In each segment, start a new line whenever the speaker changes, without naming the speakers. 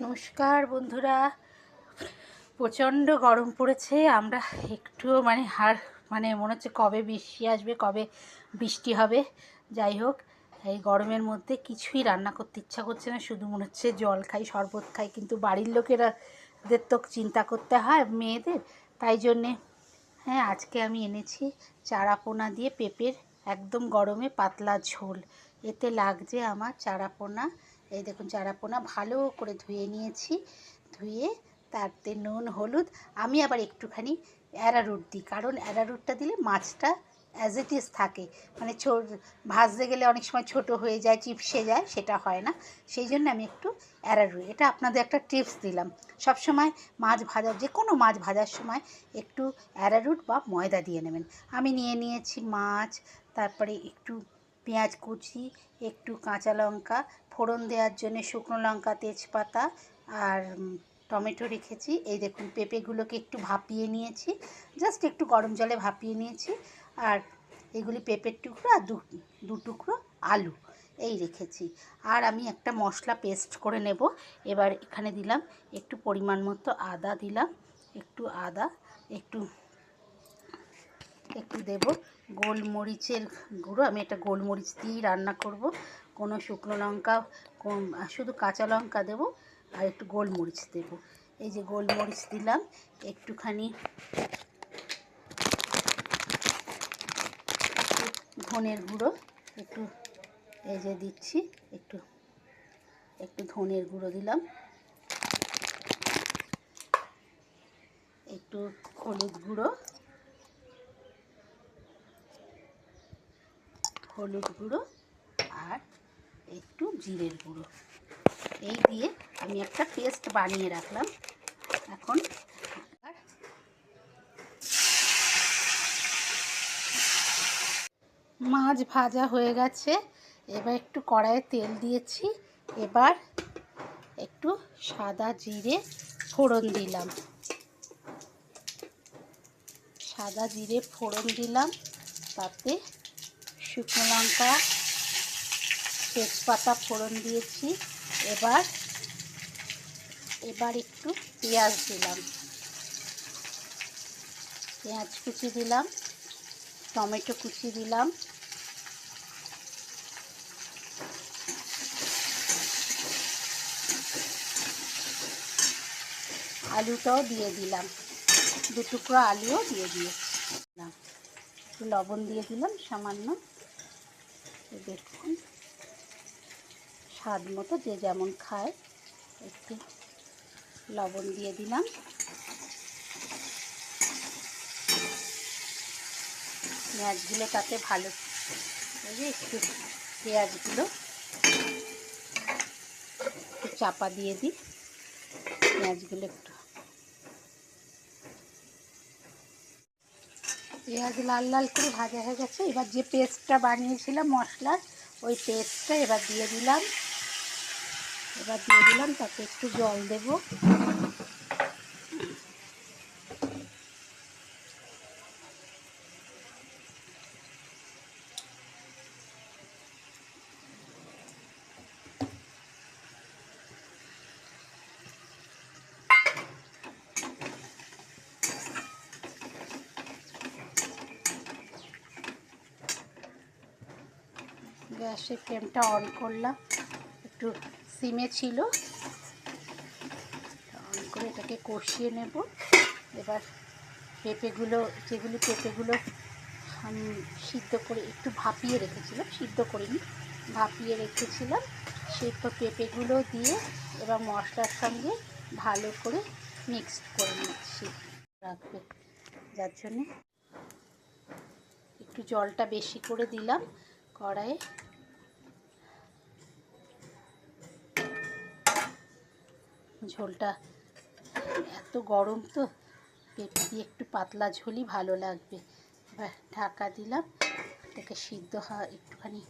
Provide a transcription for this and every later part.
নমস্কার বন্ধুরা। প্রচণ্ড গরম পড়েছে। আমরা একটু মানে হার মানে মনে হচ্ছে কবে বৃষ্টি আসবে, কবে বৃষ্টি হবে। যাই হোক, এই গরমের মধ্যে কিছুই রান্না করতে ইচ্ছা করছে না। শুধু মনে হচ্ছে জল খাই, শরবত খাই। কিন্তু বাড়ির লোকেরা দের তো চিন্তা করতে হয়, মেয়েদের। তাই জন্যে হ্যাঁ আজকে আমি এনেছি চারাপোনা দিয়ে পেঁপের একদম গরমে পাতলা ঝোল। এতে লাগছে আমার চারাপোনা এই দেখুন চারাপোনা ভালো করে ধুয়ে নিয়েছি। ধুয়ে তাতে নুন, হলুদ। আমি আবার একটুখানি অ্যারারুট দিই, কারণ অ্যারারুটটা দিলে মাছটা অ্যাজ ইট ইজ থাকে। মানে ভাজতে গেলে অনেক সময় ছোট হয়ে যায়, চিপসে যায়, সেটা হয় না। সেই জন্য আমি একটু অ্যারারুট এটা আপনাদের একটা টিপস দিলাম। সব সময় মাছ ভাজা, যে কোনো মাছ ভাজার সময় একটু অ্যারারুট বা ময়দা দিয়ে নেবেন। আমি নিয়ে নিয়েছি মাছ, তারপরে একটু পেঁয়াজ কুচি, একটু কাঁচা লঙ্কা, ফোড়ন দেওয়ার জন্য শুকনো লঙ্কা, তেজপাতা আর টমেটো রেখেছি। এই দেখুন, পেঁপেগুলোকে একটু ভাপিয়ে নিয়েছি। জাস্ট একটু গরম জলে ভাপিয়ে নিয়েছি। আর এগুলি পেঁপের টুকরো আর দু টুকরো আলু এই রেখেছি। আর আমি একটা মশলা পেস্ট করে নেব। এবার এখানে দিলাম, একটু পরিমাণ মতো আদা দিলাম, একটু আদা, একটু একটু দেব। গোলমরিচের গুঁড়ো, আমি একটা গোলমরিচ দিয়েই রান্না করব। কোনো শুকনো লঙ্কা শুধু কাঁচা লঙ্কা দেব আর একটু গোলমরিচ দেব। এই যে গোলমরিচ দিলাম, একটুখানি একটু ধনের গুঁড়ো, একটু এই যে দিচ্ছি, একটু একটু ধনের গুঁড়ো দিলাম। একটু হলুদ গুঁড়ো হলুদ গুঁড়ো আর একটু জিরের গুঁড়ো। এই দিয়ে আমি একটা পেস্ট বানিয়ে রাখলাম। এখন মাছ ভাজা হয়ে গেছে। এবার একটু কড়াইয়ে তেল দিয়েছি। এবার একটু সাদা জিরে ফোড়ন দিলাম। সাদা জিরে ফোড়ন দিলাম, তাতে শুকনো লঙ্কা, তেজপাতা ফোড়ন দিয়েছি। এবার এবার একটু পেঁয়াজ দিলাম। পেঁয়াজ কুচি দিলাম, টমেটো কুচি দিলাম। আলুটাও দিয়ে দিলাম। দু টুকরো আলুও দিয়ে একটু লবণ দিয়ে দিলাম সামান্য। দেখুন। স্বাদ মতো যে যেমন খায়, একটু লবণ দিয়ে দিলাম। পেঁয়াজগুলো তাতে ভালো একটু পেঁয়াজগুলো একটু চাপা দিয়ে দিই। পেঁয়াজগুলো একটু পেঁয়াজ লাল লাল করে ভাজা হয়ে গেছে। এবার যে পেস্টটা বানিয়েছিলাম মশলার ওই পেস্টটা এবার দিয়ে দিলাম। এবার দিয়ে দিলাম, তাতে একটু জল দেব। গ্যাসের ফ্লেমটা অন করলাম। একটু সিমে ছিল। অন করে এটাকে কষিয়ে নেব। এবার পেঁপেগুলো, যেগুলি পেঁপেগুলো সিদ্ধ করে, একটু ভাপিয়ে রেখেছিলাম, সিদ্ধ করিনি, ভাপিয়ে রেখেছিলাম। সেই তো পেঁপেগুলো দিয়ে এবার মশলার সঙ্গে ভালো করে মিক্সড করে নিচ্ছি। রাখবে, যার জন্যে একটু জলটা বেশি করে দিলাম কড়াইয়ে। ঝোলটা। এত গরম তো পেঁপে দিয়ে একটু পাতলা ঝোলই ভালো লাগবে। এবার ঢাকা দিলাম। এটাকে সিদ্ধ হওয়া একটুখানি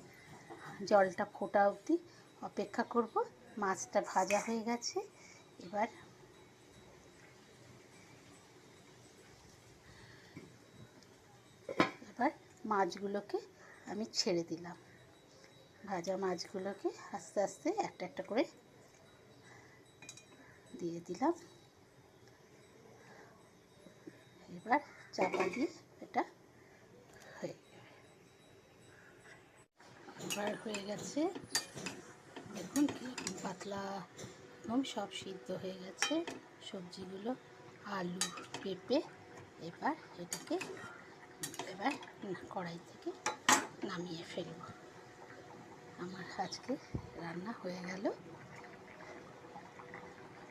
জলটা ফোটা অবধি অপেক্ষা করব। মাছটা ভাজা হয়ে গেছে। এবার এবার মাছগুলোকে আমি ছেড়ে দিলাম। ভাজা মাছগুলোকে আস্তে আস্তে একটা একটা করে দিয়ে দিলাম। এবার চাপা দিয়ে এটা হয়ে। এবার হয়ে গেছে, দেখুন কি পাতলা একদম সব সিদ্ধ হয়ে গেছে। সবজিগুলো, আলু পেঁপে, এবার এটাকে এবার কড়াই থেকে নামিয়ে ফেলব। আমার আজকে রান্না হয়ে গেল।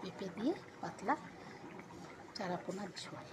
পেঁপে দিয়ে পাতলা চারাপোনার ঝোল।